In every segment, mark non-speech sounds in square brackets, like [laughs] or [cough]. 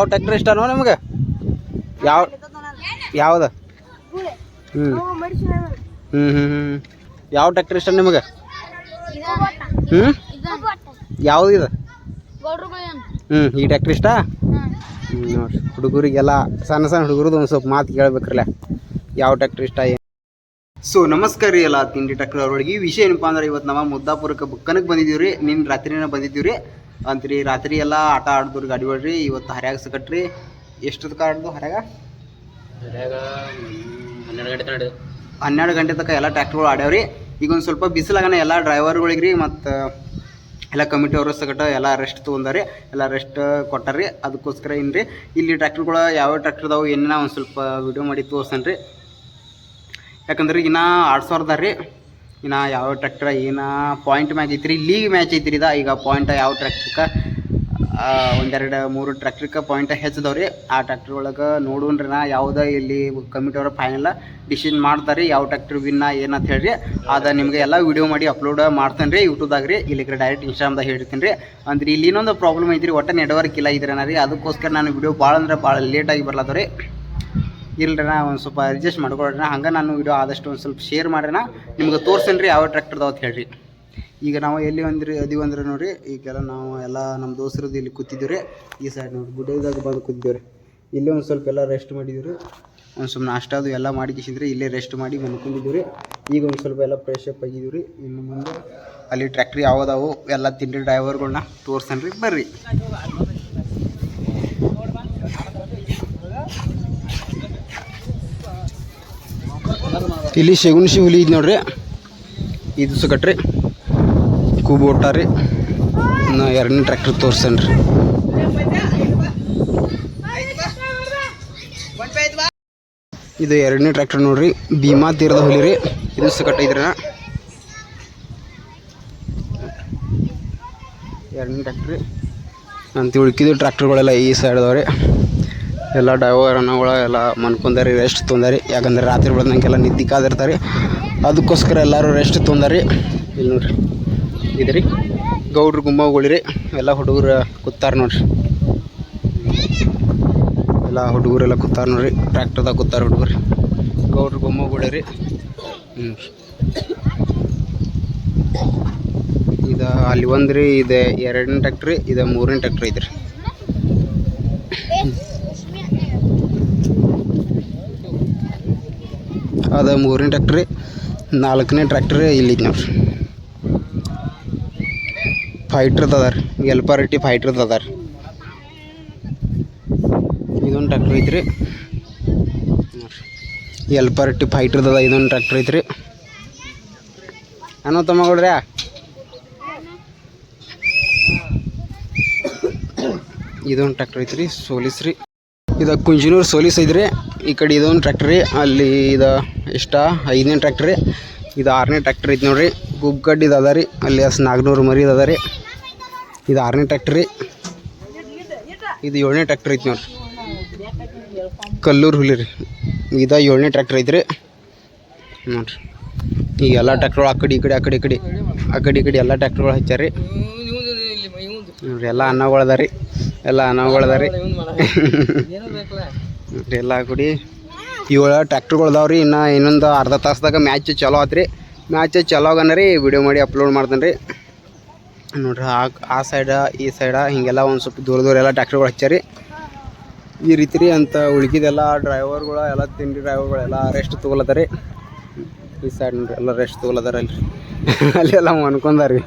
ಯಾವ ಟ್ರ್ಯಾಕ್ಟರ್ ಇಷ್ಟನೋ ನಿಮಗೆ? ಯಾವ ಯಾವ್ದು? ಹ್ಞೂ ಹ್ಞೂ ಹ್ಞೂ ಯಾವ ಟ್ರ್ಯಾಕ್ಟರ್ ಇಷ್ಟ ನಿಮಗೆ? ಹ್ಮ್? ಯಾವ್ದು ಇದು? ಹ್ಞೂ ಈ ಟ್ರ್ಯಾಕ್ಟರ್ ಇಷ್ಟ? ಹುಡುಗರಿಗೆಲ್ಲ ಸಣ್ಣ ಸಣ್ಣ ಹುಡುಗರದ್ದು ಒಂದು ಸ್ವಲ್ಪ ಮಾತು ಕೇಳ್ಬೇಕ್ರಲ್ಲ. ಯಾವ ಟ್ರ್ಯಾಕ್ಟರ್ ಇಷ್ಟ ಏನು? ಸೊ, ನಮಸ್ಕಾರ ರೀ ಎಲ್ಲ ತಿಂಡಿ ಟ್ರ್ಯಾಕ್ಟರ್ ಅವ್ರಿಗೆ ವಿಷಯ ಏನಪ್ಪ ಅಂದ್ರೆ ಇವತ್ತು ನಾವು ಮುದ್ದಾಪುರಕ್ಕೆ ಬುಕ್ಕನಕ್ಕೆ ಬಂದಿದ್ದೀವಿ ರೀ ನಿನ್ನ ರಾತ್ರಿನ ಬಂದಿದ್ದೀವಿ ರೀ ಅಂತ್ರಿ ರಾತ್ರಿ ಎಲ್ಲ ಆಟ ಆಡಿದ್ರಿ ಗಾಡಿ ಹೊಡ್ರಿ ಇವತ್ತು ಹರ್ಯಾಗ ಸಿಕ್ಕಟ್ರಿ ಎಷ್ಟು ಆಡ್ದು ಹರ್ಯಾಗ? ಹನ್ನೆರಡು ಗಂಟೆ ತನಕ ಹನ್ನೆರಡು ಗಂಟೆ ತನಕ ಎಲ್ಲ ಟ್ರ್ಯಾಕ್ಟರ್ಗಳು ಆಡ್ಯಾವ್ರಿ. ಈಗ ಒಂದು ಸ್ವಲ್ಪ ಬಿಸಿಲಾಗನ ಎಲ್ಲ ಡ್ರೈವರ್ಗಳಿಗೆ ರೀ ಮತ್ತು ಎಲ್ಲ ಕಮಿಟಿ ಅವರು ಸಗಟ ಎಲ್ಲ ರೆಸ್ಟ್ ತೊಗೊಂಡಾರಿ ಎಲ್ಲ ರೆಸ್ಟ್ ಕೊಟ್ಟಾರಿ. ಅದಕ್ಕೋಸ್ಕರ ಏನು ರೀ ಇಲ್ಲಿ ಟ್ರ್ಯಾಕ್ಟರ್ಗಳು ಯಾವ ಟ್ರ್ಯಾಕ್ಟರ್ ಅದಾವು ಏನೇನ ಒಂದು ಸ್ವಲ್ಪ ವಿಡಿಯೋ ಮಾಡಿ ತೋರ್ಸನ್ರಿ. ಯಾಕಂದ್ರೆ ಇನ್ನ ಆರು ಸಾವಿರದ ರೀ. ಇನ್ನು ಯಾವ ಟ್ರ್ಯಾಕ್ಟರ್ ಏನ ಪಾಯಿಂಟ್ ಮ್ಯಾಚ್ ಐತ್ರಿ? ಲೀಗ್ ಮ್ಯಾಚ್ ಐತ್ರಿ ಇದ. ಈಗ ಪಾಯಿಂಟ್ ಯಾವ ಟ್ರ್ಯಾಕ್ಟ್ರಕ್ಕೆ ಒಂದೆರಡು ಮೂರು ಟ್ರ್ಯಾಕ್ಟ್ರಕ್ಕೆ ಪಾಯಿಂಟ್ ಹೆಚ್ಚದವ್ರಿ. ಆ ಟ್ರ್ಯಾಕ್ಟರ್ ಒಳಗೆ ನೋಡೋಣ್ರಿ ನಾ ಯಾವುದೇ ಇಲ್ಲಿ ಅವರ ಫೈನಲ್ ಡಿಸಿಷನ್ ಮಾಡ್ತಾರೆ ಯಾವ ಟ್ರ್ಯಾಕ್ಟರ್ ವಿನ್ನ ಏನಂತ ಹೇಳ್ರಿ. ಅದ ನಿಮಗೆ ಎಲ್ಲ ವಿಡಿಯೋ ಮಾಡಿ ಅಪ್ಲೋಡ್ ಮಾಡ್ತೇನೆ ರೀ ಯೂಟ್ಯೂಬ್ದಾಗ ರೀ ಇಲ್ಲಿಗೆ ಡೈರೆಕ್ಟ್ ಇನ್ಸ್ಟಾಗ್ರಾಮ್ದಾಗ ಹೇಳ್ತೀನಿ ರೀ ಅಂದ್ರೆ ಇಲ್ಲಿ ಇನ್ನೊಂದು ಪ್ರಾಬ್ಲಮ್ ಐತ್ರಿ, ಒಟ್ಟು ನೆಟ್ವರ್ಕ್ ಇಲ್ಲ ಇದ್ರೇನ ರೀ. ಅದಕ್ಕೋಸ್ಕರ ನಾನು ವಿಡಿಯೋ ಭಾಳ ಅಂದ್ರೆ ಭಾಳ ಲೇಟಾಗಿ ಬರ್ಲತ್ತವ್ರಿ ಇಲ್ರಿ ನಾ ಒಂದು ಸ್ವಲ್ಪ ಅಡ್ಜಸ್ಟ್ ಮಾಡ್ಕೊಳ್ರಿ ಹಂಗೆ ನಾನು ವಿಡಿಯೋ ಆದಷ್ಟು ಒಂದು ಸ್ವಲ್ಪ ಶೇರ್ ಮಾಡ್ರಿ ನಾ ನಿಮ್ಗೆ ತೋರ್ಸೇನಿ ರೀ ಯಾವ ಟ್ರ್ಯಾಕ್ಟರ್ದು ಅಂತ ಹೇಳ್ರಿ. ಈಗ ನಾವು ಎಲ್ಲಿ ಒಂದ್ರಿ ಅದೀವಿ ಅಂದ್ರೆ ನೋಡ್ರಿ, ಈಗೆಲ್ಲ ನಾವು ಎಲ್ಲ ನಮ್ಮ ದೋಸ್ತರದ್ದು ಇಲ್ಲಿ ಕೂತಿದ್ದೀವಿ ರೀ ಈ ಸೈಡ್ ನೋಡಿ ಗುಡ್ಡದಾಗ ಬಂದು ಕೂತಿದ್ದೀವಿ ರೀ ಇಲ್ಲೇ ಒಂದು ಸ್ವಲ್ಪ ಎಲ್ಲ ರೆಸ್ಟ್ ಮಾಡಿದ್ದೀವಿ ರೀ ಒಂದು ಸ್ವಲ್ಪ ನಾಷ್ಟ ಅದು ಎಲ್ಲ ಮಾಡಿಕಿಸಿದ್ರೆ ಇಲ್ಲೇ ರೆಸ್ಟ್ ಮಾಡಿ ಮನ್ಕೊಂಡಿದ್ದೀವಿ ರೀ ಈಗ ಒಂದು ಸ್ವಲ್ಪ ಎಲ್ಲ ಫ್ರೆಶ್ ಅಪ್ ಆಗಿದ್ದೀವಿ ರೀ ಇನ್ನು ಮುಂದೆ ಅಲ್ಲಿ ಟ್ರ್ಯಾಕ್ಟ್ರಿ ಯಾವ್ದಾವು ಎಲ್ಲ ತಿಂಡಿ ಡ್ರೈವರ್ಗಳನ್ನ ತೋರ್ಸನ್ರಿ, ಬರ್ರಿ. ಇಲ್ಲಿ ಶಗುನ್ಶಿ ಹುಲಿ ಇದೆ ನೋಡ್ರಿ. ಇದು ಸಕಟ್ರಿ. ಕೂಬು ಒಟ್ಟಾರಿ. ನಾ ಎರಡನೇ ಟ್ರ್ಯಾಕ್ಟರ್ ತೋರ್ಸನ್ರಿ. ಇದು ಎರಡನೇ ಟ್ರ್ಯಾಕ್ಟರ್ ನೋಡ್ರಿ. ಭೀಮಾ ತೀರದ ಹುಲಿ ರೀ. ಇದು ಸಕಟ್ ಇದ್ರ ಎರಡನೇ ಟ್ರ್ಯಾಕ್ಟ್ರಿ ಅಂತ ಉಳ್ಕಿದ್ದು ಟ್ರ್ಯಾಕ್ಟರ್ಗಳೆಲ್ಲ ಈ ಸೈಡ್ ಅದಾವ್ರಿ. ಎಲ್ಲ ಡೈವರ್ ಅನ್ನೋಗಳ ಎಲ್ಲ ಮನ್ಕೊಂಡಾರಿ ರೆಸ್ಟ್ ತೊಂದಾರಿ ಯಾಕಂದ್ರೆ ರಾತ್ರಿ ಬೆಳೆದಂಗೆಲ್ಲ ನಿದ್ದೆ ಕಾದಿರ್ತಾರೆ ಅದಕ್ಕೋಸ್ಕರ ಎಲ್ಲರೂ ರೆಸ್ಟ್ ತೊಂದಾರಿ ಇಲ್ಲಿ ನೋಡ್ರಿ. ಇದು ರೀ ಗೌಡ್ರು ಗುಮ್ಮಗಳಿರಿ ಎಲ್ಲ ಹುಡುಗರು ಕೂತಾರ ನೋಡ್ರಿ. ಎಲ್ಲ ಹುಡುಗರೆಲ್ಲ ಕೂತಾರ ನೋಡ್ರಿ. ಟ್ರ್ಯಾಕ್ಟರ್ದಾಗ ಕೂತಾರ ಹುಡುಗರು. ಗೌಡ್ರ ಗುಮ್ಮಗಳಿರಿ ಹ್ಞೂ ಇದು ಅಲ್ಲಿ ಒಂದು ರೀ ಇದು ಎರಡನೇ ಟ್ರ್ಯಾಕ್ಟ್ರಿ ಇದು ಮೂರನೇ ಟ್ರ್ಯಾಕ್ಟ್ರಿ ಐತ್ರಿ. ಅದು ಮೂರನೇ ಟ್ರ್ಯಾಕ್ಟ್ರಿ ನಾಲ್ಕನೇ ಟ್ರ್ಯಾಕ್ಟ್ರಿ ಇಲ್ಲಿ ಐತಿ ನೋಡ್ರಿ ಫೈಟ್ರದ್ದು ಅದ ರೀ ಎಲ್ಪಾರೆಟ್ಟಿ ಫೈಟ್ರದ್ದು ಅದ ರೀ ಇದೊಂದು ಟ್ರ್ಯಾಕ್ಟ್ರ್ ಐತ್ರಿ. ನೋಡ್ರಿ ಎಲ್ಪಾರೆಟ್ಟಿ ಫೈಟ್ರದ್ದು ಅದ ಇದೊಂದು ಟ್ರ್ಯಾಕ್ಟ್ರ್ ಐತ್ರಿ. ಅನ್ನೋ ತಮ್ಮಗಳ್ರಿ ಇದೊಂದು ಟ್ರ್ಯಾಕ್ಟ್ರ್ ಐತ್ರಿ ಸೋಲಿಸ್ ರೀ. ಇದು ಕುಂಜನೂರು ಸೋಲಿಸ್ ಈ ಕಡೆ ಇದೊಂದು ಟ್ರ್ಯಾಕ್ಟ್ರಿ ಅಲ್ಲಿ ಇದು ಇಷ್ಟ ಐದನೇ ಟ್ರ್ಯಾಕ್ಟ್ರಿ ಇದು ಆರನೇ ಟ್ರ್ಯಾಕ್ಟ್ರಿ ಐತಿ ನೋಡ್ರಿ. ಗುಬ್ಗಡ್ ಇದು ಅದ ರೀ. ಅಲ್ಲಿ ಅಸ್ ನಾಲ್ಕುನೂರು ಮರಿ ಅದ ರೀ. ಇದು ಆರನೇ ಟ್ರ್ಯಾಕ್ಟ್ರಿ ಇದು ಏಳನೇ ಟ್ರ್ಯಾಕ್ಟ್ರಿ ಐತಿ ನೋಡ್ರಿ. ಕಲ್ಲೂರು ಹುಲಿ ರೀ. ಇದು ಏಳನೇ ಟ್ರ್ಯಾಕ್ಟ್ರ್ ಐತ್ರಿ ನೋಡ್ರಿ. ಈಗ ಎಲ್ಲ ಟ್ರ್ಯಾಕ್ಟರ್ ಆ ಕಡೆ ಈ ಕಡೆ, ಆ ಕಡೆ, ಈ ಕಡೆ. ಆ ಕಡೆ, ಈ ಕಡೆ ಎಲ್ಲ ಟ್ರ್ಯಾಕ್ಟರ್ಗಳು ಹಚ್ಚಾರಿ ನೋಡ್ರಿ, ಎಲ್ಲ ಅನ್ನಗಳು ಅದ ಎಲ್ಲ ನಾವುಗಳದಾವ ರೀ ಎಲ್ಲ ಕುಡಿ ಏಳು ಟ್ರ್ಯಾಕ್ಟರ್ಗಳು ಅದಾವ ರೀ ಇನ್ನು ಇನ್ನೊಂದು ಅರ್ಧ ತಾಸ್ದಾಗ ಮ್ಯಾಚ್ ಚಲೋ ಆತ್ರಿ. ಮ್ಯಾಚ್ ಚಲೋ ಆಗನ ರೀ ವಿಡಿಯೋ ಮಾಡಿ ಅಪ್ಲೋಡ್ ಮಾಡ್ತೇನೆ ರೀ ನೋಡ್ರಿ ಆ ಆ ಸೈಡ ಈ ಸೈಡ ಹಿಂಗೆಲ್ಲ ಒಂದು ಸ್ವಲ್ಪ ದೂರ ದೂರ ಎಲ್ಲ ಟ್ಯಾಕ್ಟ್ರುಗಳು ಹಚ್ಚಾರಿ. ಈ ರೀತಿ ರೀ ಅಂತ ಉಳ್ಕಿದೆಲ್ಲ ಡ್ರೈವರ್ಗಳು ಎಲ್ಲ ತಿಂಡಿ ಡ್ರೈವರ್ಗಳು ಎಲ್ಲ ರೆಸ್ಟ್ ತೊಗೊಲತ್ತಾರಿ. ಈ ಸೈಡ್ ನೋಡ್ರಿ ಎಲ್ಲ ರೆಸ್ಟ್ ತೊಗೊಲತ್ತಾರ [laughs] ಅಲ್ಲಿ ಅಲ್ಲಿ ಎಲ್ಲ ಮನ್ಕೊಂಡಾರಿ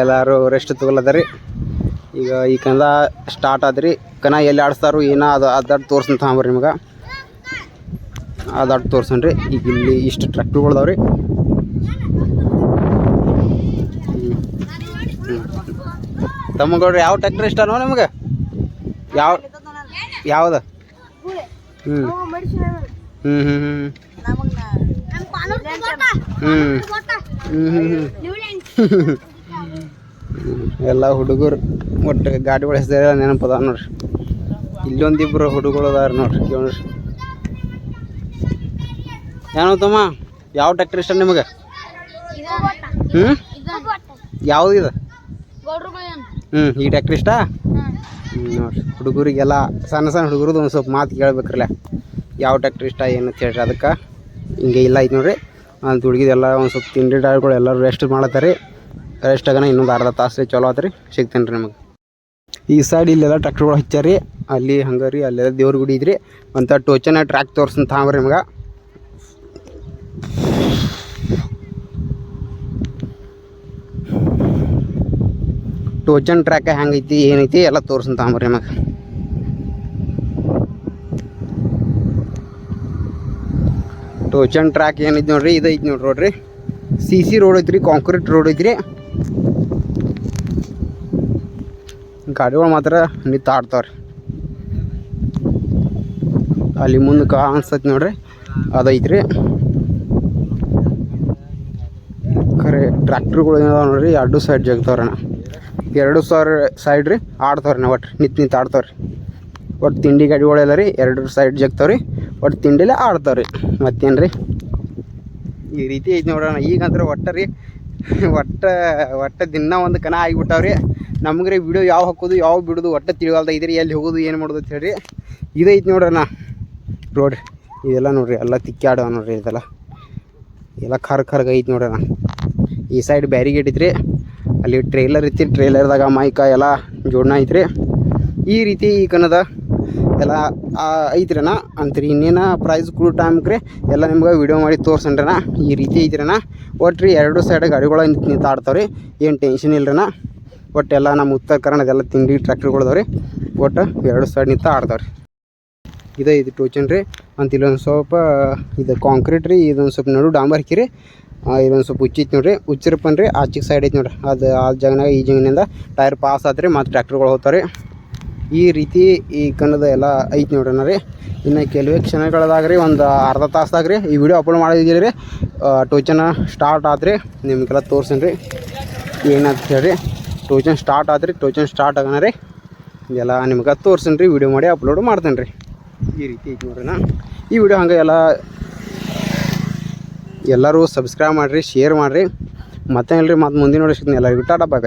ಎಲ್ಲರೂ ರೆಸ್ಟ್ ತೊಗೊಲತ್ತಾರಿ. ಈಗ ಈ ಕನ್ನಡ ಸ್ಟಾರ್ಟ್ ಆದ್ರಿ. ಕನ ಎಲ್ಲಿ ಆಡಿಸ್ತಾರೋ ಏನೋ ಅದು ಅದಾಟ್ ತೋರ್ಸಂತ ತಗೊಂಬರ್ರಿ ನಿಮಗೆ. ಅದಾಟ್ ತೋರ್ಸನ್ ರೀ. ಈಗ ಇಲ್ಲಿ ಇಷ್ಟು ಟ್ರ್ಯಾಕ್ಟರ್ಗಳು ಅದಾವ ರೀ ತಮ್ಮಗೌಡ್ರಿ ಯಾವ ಟ್ರ್ಯಾಕ್ಟರ್ ಇಷ್ಟನೋ ನಿಮಗೆ? ಯಾವ ಯಾವ್ದು? ಹ್ಞೂ ಹ್ಞೂ ಹ್ಞೂ ಹ್ಞೂ ಹ್ಞೂ ಹ್ಞೂ ಹ್ಞೂ ಎಲ್ಲ ಹುಡುಗರು ಒಟ್ಟು ಗಾಡಿ ಹೆಸರು ನೆನಪದ ನೋಡ್ರಿ. ಇಲ್ಲೊಂದಿಬ್ರು ಹುಡುಗರು ಅದಾರ ನೋಡ್ರಿ ಕೇಳ್ರಿ. ಏನೋ ತಮ್ಮ? ಯಾವ ಟ್ರ್ಯಾಕ್ಟರ್ ಇಷ್ಟ ನಿಮಗೆ? ಹ್ಞೂ ಯಾವ್ದು ಇದು? ಹ್ಞೂ ಈ ಟ್ಯಾಕ್ಟ್ರಿ ಇಷ್ಟ? ನೋಡ್ರಿ. ಹುಡುಗರಿಗೆಲ್ಲ ಸಣ್ಣ ಸಣ್ಣ ಹುಡುಗರದ್ದು ಒಂದು ಸ್ವಲ್ಪ ಮಾತು ಕೇಳ್ಬೇಕ್ರಲ್ಲ. ಯಾವ ಟ್ಯಾಕ್ಟ್ರಿ ಇಷ್ಟ, ಏನು ಅಂತ ಹೇಳ್ರಿ ಅದಕ್ಕೆ. ಹಿಂಗೆ ಇಲ್ಲ ಐತೆ ನೋಡ್ರಿ. ಅಂತ ಹುಡುಗಿದೆಲ್ಲ ಒಂದು ಸ್ವಲ್ಪ ತಿಂಡಿ ಡಾಳ್ಗಳು ಎಲ್ಲರೂ ರೆಸ್ಟ್ ಮಾಡತ್ತಾರೆ ರೆಸ್ಟ್ ಆಗೋಣ, ಇನ್ನೊಂದು ಅರ್ಧ ತಾಸು ಚಲೋ ಆತ್ರಿ, ಸಿಗ್ತೇನೆ ರೀ ನಿಮಗೆ. ಈ ಸೈಡ್ ಇಲ್ಲೆಲ್ಲ ಟ್ರ್ಯಾಕ್ಟರ್ಗಳು ಹಚ್ಚಾರಿ ಅಲ್ಲಿ ಹಂಗೆ ರೀ, ಅಲ್ಲೆಲ್ಲ ದೇವ್ರ ಗುಡಿ ಇದ್ರಿ. ಅಂತ ಟೋಚನ ಟ್ರ್ಯಾಕ್ ತೋರ್ಸಂತ ತಾಂಬ್ರಿ ನಿಮ್ಗೆ. ಟೋಚನ್ ಟ್ರ್ಯಾಕ್ ಹೆಂಗೈತಿ ಏನೈತಿ ಎಲ್ಲ ತೋರ್ಸಂತ ತಾಂಬ್ರಿ ನಿಮಗೆ. ಟೋಚನ್ ಟ್ರ್ಯಾಕ್ ಏನೈತಿ ನೋಡ್ರಿ ಇದೈತಿ ನೋಡ್ರಿ ನೋಡ್ರಿ ಸಿ ಸಿ ರೋಡ್ ಐತ್ರಿ ಕಾಂಕ್ರೀಟ್ ರೋಡ್ ಐತ್ರಿ. ಗಾಡಿಗಳು ಮಾತ್ರ ನಿಂತು ಆಡ್ತಾವ್ರಿ. ಅಲ್ಲಿ ಮುಂದೆ ಕಾಣಿಸ್ತೈತಿ ನೋಡ್ರಿ, ಅದೈತ್ರಿ. ಖರೆ, ಟ್ರ್ಯಾಕ್ಟ್ರುಗಳು ಏನಾವ ನೋಡ್ರಿ, ಎರಡು ಸೈಡ್ ಜಗ್ತಾವ್ರಣ ಎರಡು ಸಾವಿರ ಸೈಡ್ ರೀ ಆಡ್ತಾವ್ರಿ ನಾವು ಒಟ್ಟು, ನಿಂತು ನಿಂತು ಆಡ್ತಾವ್ರಿ. ಒಟ್ಟು ತಿಂಡಿ ಗಾಡಿಗಳೆಲ್ಲ ರೀ, ಎರಡು ಸೈಡ್ ಜಗ್ತಾವ್ರಿ, ಒಟ್ಟು ತಿಂಡಿಲೆ ಆಡ್ತಾವ್ರಿ. ಮತ್ತೇನು ರೀ ಈ ರೀತಿ ಐತಿ ನೋಡೋಣ ಈಗಂದ್ರೆ ಒಟ್ಟ ರೀ, [laughs] ಒಟ್ಟ ಒಟ್ಟ ದಿನ ಒಂದು ಕನ ಆಗಿಬಿಟ್ಟಾವ್ರಿ. ನಮ್ಗೆ ರೀ ವಿಡಿಯೋ ಯಾವ ಹಾಕೋದು ಯಾವ ಬಿಡೋದು ಒಟ್ಟ ತಿಳಿವಲ್ದ ಇದ್ರಿ ಎಲ್ಲಿ ಹೋಗೋದು ಏನು ಮಾಡೋದು ಅಂತ ಹೇಳ್ರಿ. ಇದೈತಿ ನೋಡ್ರಣ್ಣ. ರೋಡ್ ಇದೆಲ್ಲ ನೋಡ್ರಿ ಎಲ್ಲ ತಿಕ್ಕಾಡವ ನೋಡ್ರಿ ಇದೆಲ್ಲ. ಎಲ್ಲ ಖರ್ ಖರ್ಗ ಐತಿ ನೋಡ್ರಣ್ಣ. ಈ ಸೈಡ್ ಬ್ಯಾರಿಗೇಟ್ ಐತ್ರಿ ಅಲ್ಲಿ ಟ್ರೇಲರ್ ಐತಿ ಟ್ರೇಲರ್ದಾಗ ಮೈಕ ಎಲ್ಲ ಜೋಡಣ ಐತ್ರಿ. ಈ ರೀತಿ ಈ ಕನ್ನದ ಎಲ್ಲ ಆ, ಐತ್ರಣ್ಣ. ಅಂತ್ರಿ ಇನ್ನೇನು ಪ್ರೈಸ್ ಕೊಡೋ ಟೈಮ್ಗೆ ಎಲ್ಲ ನಿಮ್ಗೆ ವಿಡಿಯೋ ಮಾಡಿ ತೋರ್ಸಣ್ರಣ ಈ ರೀತಿ ಐತ್ರಣ್ಣ. ಒಟ್ಟು ರೀ ಎರಡು ಸೈಡ್ ಗಾಡಿಗಳು ನಿಂತು ನಿಂತು ಆಡ್ತಾವ್ರಿ ಏನು ಟೆನ್ಷನ್ ಇಲ್ರಣ್ಣ. ಒಟ್ಟು ಎಲ್ಲ ನಮ್ಮ ಉತ್ತರ ಕನ್ನಡದೆಲ್ಲ ತಿಂಡಿ ಟ್ರ್ಯಾಕ್ಟರ್ಗಳು ರೀ ಒಟ್ಟು ಎರಡು ಸೈಡ್ ನಿಂತ ಆಡ್ದವ್ರಿ ಇದೇ, ಇದು ಟೋಚನ್ ರೀ ಅಂತ ಇಲ್ಲೊಂದು ಸ್ವಲ್ಪ, ಇದು ಕಾಂಕ್ರೀಟ್ ರೀ, ಇದೊಂದು ಸ್ವಲ್ಪ ನಡು ಡಾಂಬರ್ ಹಾಕಿರಿ. ಇದೊಂದು ಸ್ವಲ್ಪ ಹುಚ್ಚೈತಿ ನೋಡ್ರಿ. ಉಚ್ಚಿರಪ್ಪನ ರೀ ಆಚೆಗೆ ಸೈಡ್ ಐತಿ ನೋಡ್ರಿ. ಅದು ಆ ಜಾಗನಾಗ ಈ ಜಾಗನಿಂದ ಟೈರ್ ಪಾಸ್ ಆತ್ರಿ, ಮತ್ತು ಟ್ರ್ಯಾಕ್ಟರ್ಗಳು ಹೋಗ್ತಾರೆ ಈ ರೀತಿ ಈ ಕನ್ನದ ಎಲ್ಲ ಐತಿ ನೋಡ್ರಿ ರೀ ಇನ್ನು ಕೆಲವೇ ಕ್ಷಣಗಳದಾಗ ರೀ ಒಂದು ಅರ್ಧ ತಾಸ್ದಾಗ ರೀ ಈ ವಿಡಿಯೋ ಅಪ್ಲೋಡ್ ಮಾಡಿದ್ದೀರಿ ರೀ ಟೋಚನ ಸ್ಟಾರ್ಟ್ ಆದ್ರಿ ನಿಮಗೆಲ್ಲ ತೋರ್ಸೇನಿ ರೀ ಏನಂತ ಹೇಳ್ರಿ. ಟೋಚನ್ ಸ್ಟಾರ್ಟ್ ಆದ್ರಿ ಟೋಚನ್ ಸ್ಟಾರ್ಟ್ ಆಗೋಣ ರೀ. ಇದೆಲ್ಲ ನಿಮ್ಗೆ ತೋರ್ಸೀನಿ ರೀ ವಿಡಿಯೋ ಮಾಡಿ ಅಪ್ಲೋಡ್ ಮಾಡ್ತೇನೆ ರೀ ಈ ರೀತಿ ಐತಿ ನೋಡ್ರಿ ನಾ. ಈ ವಿಡಿಯೋ ಹಂಗೆ ಎಲ್ಲ ಎಲ್ಲರೂ ಸಬ್ಸ್ಕ್ರೈಬ್ ಮಾಡಿರಿ ಶೇರ್ ಮಾಡಿರಿ. ಮತ್ತೆ ಇಲ್ರಿ ಮತ್ತೆ ಮುಂದಿನ ನೋಡಿ ಎಲ್ಲರಿಗೂ ಟಾಟಾ ಬಾಯ್